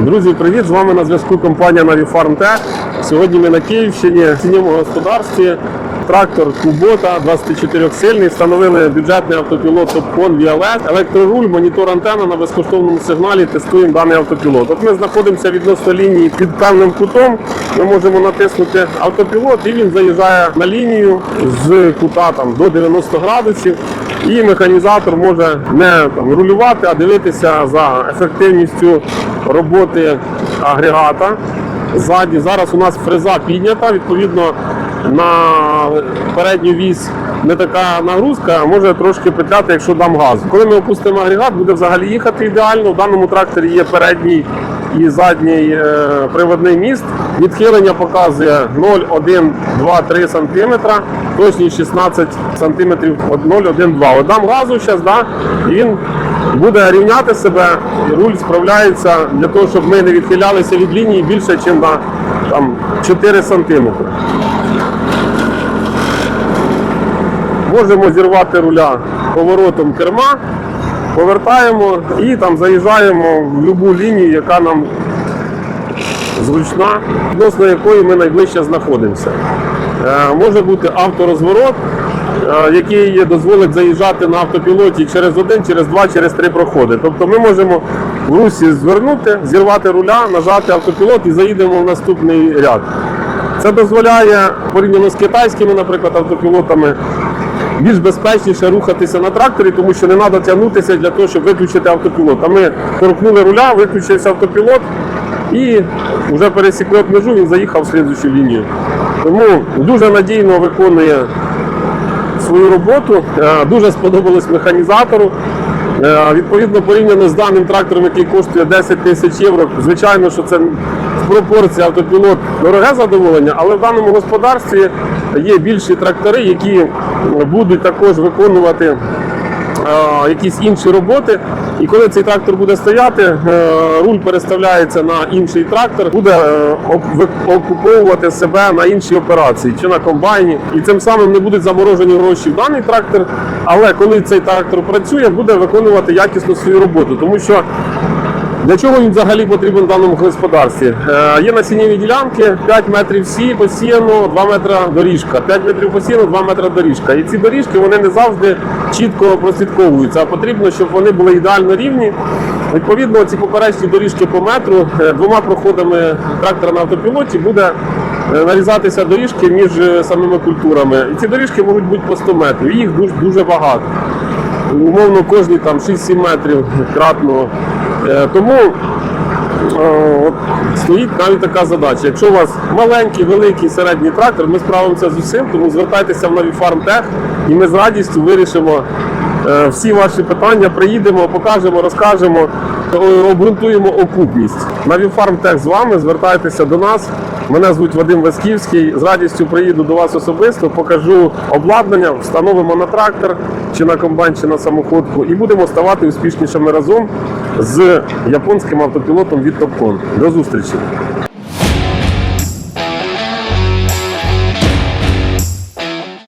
Друзі, привіт! З вами на зв'язку компанія Navifarm Tech. Сьогодні ми на Київщині в сіньому господарстві. Трактор Кубота 24 сильний. Встановили бюджетний автопілот Topcon Violet. Електроруль, монітор антенна на безкоштовному сигналі. Тестуємо даний автопілот. От ми знаходимося відносно лінії під певним кутом. Ми можемо натиснути автопілот і він заїжджає на лінію з кута там, до 90 градусів. І механізатор може не там, рулювати, а дивитися за ефективністю роботи агрегата. Ззаді зараз у нас фреза піднята, відповідно на передню вісь не така нагрузка, може трошки петляти, якщо дам газу. Коли ми опустимо агрегат, буде взагалі їхати ідеально. В даному тракторі є передній і задній е, приводний міст. Відхилення показує 0, 1, 2, 3 см, точність 16 см 0, 1, 2. От газу зараз, да, він буде рівняти себе, руль справляється для того, щоб ми не відхилялися від лінії більше, ніж на там, 4 см. Можемо зірвати руля поворотом керма, повертаємо і там заїжджаємо в будь-яку лінію, яка нам зручна, відносно якої ми найближче знаходимося. Е, може бути авторозворот, е, який дозволить заїжджати на автопілоті через один, через два, через три проходи. Тобто ми можемо в русі звернути, зірвати руля, нажати автопілот і заїдемо в наступний ряд. Це дозволяє порівняно з китайськими, наприклад, автопілотами. Більш безпечніше рухатися на тракторі, тому що не треба тягнутися для того, щоб виключити автопілот. А ми торкнули руля, виключився автопілот і вже пересікли от межу, він заїхав в слідчу лінію. Тому дуже надійно виконує свою роботу. Е, Дуже сподобалось механізатору. Е, Відповідно, порівняно з даним трактором, який коштує 10 тисяч євро, звичайно, що це пропорції автопілот дороге задоволення, але в даному господарстві є більші трактори, які будуть також виконувати е, якісь інші роботи. І коли цей трактор буде стояти, е, руль переставляється на інший трактор, буде е, окуповувати себе на інші операції чи на комбайні. І цим самим не будуть заморожені гроші в даний трактор. Але коли цей трактор працює, буде виконувати якісно свою роботу, тому що. Для чого він взагалі потрібен в даному господарстві? Е, є насіннєві ділянки, 5 метрів сі посіяно, 2 метри доріжка. 5 метрів посіяно, 2 метри доріжка. І ці доріжки вони не завжди чітко прослідковуються, а потрібно, щоб вони були ідеально рівні. Відповідно, ці поперечні доріжки по метру е, двома проходами трактора на автопілоті буде е, нарізатися доріжки між е, самими культурами. І ці доріжки можуть бути по 100 метрів. Їх дуже, дуже багато умовно кожні там 6-7 метрів кратно. Е, Тому е, стоїть навіть така задача. Якщо у вас маленький, великий, середній трактор, ми справимося з усім, тому звертайтеся в Navifarm Tech і ми з радістю вирішимо е, всі ваші питання, приїдемо, покажемо, розкажемо, обґрунтуємо окупність. Tech з вами, звертайтеся до нас. Мене звуть Вадим Васьківський. З радістю приїду до вас особисто, покажу обладнання, встановимо на трактор, чи на комбайн, чи на самоходку, і будемо ставати успішнішими разом з японським автопілотом від Топкон. До зустрічі!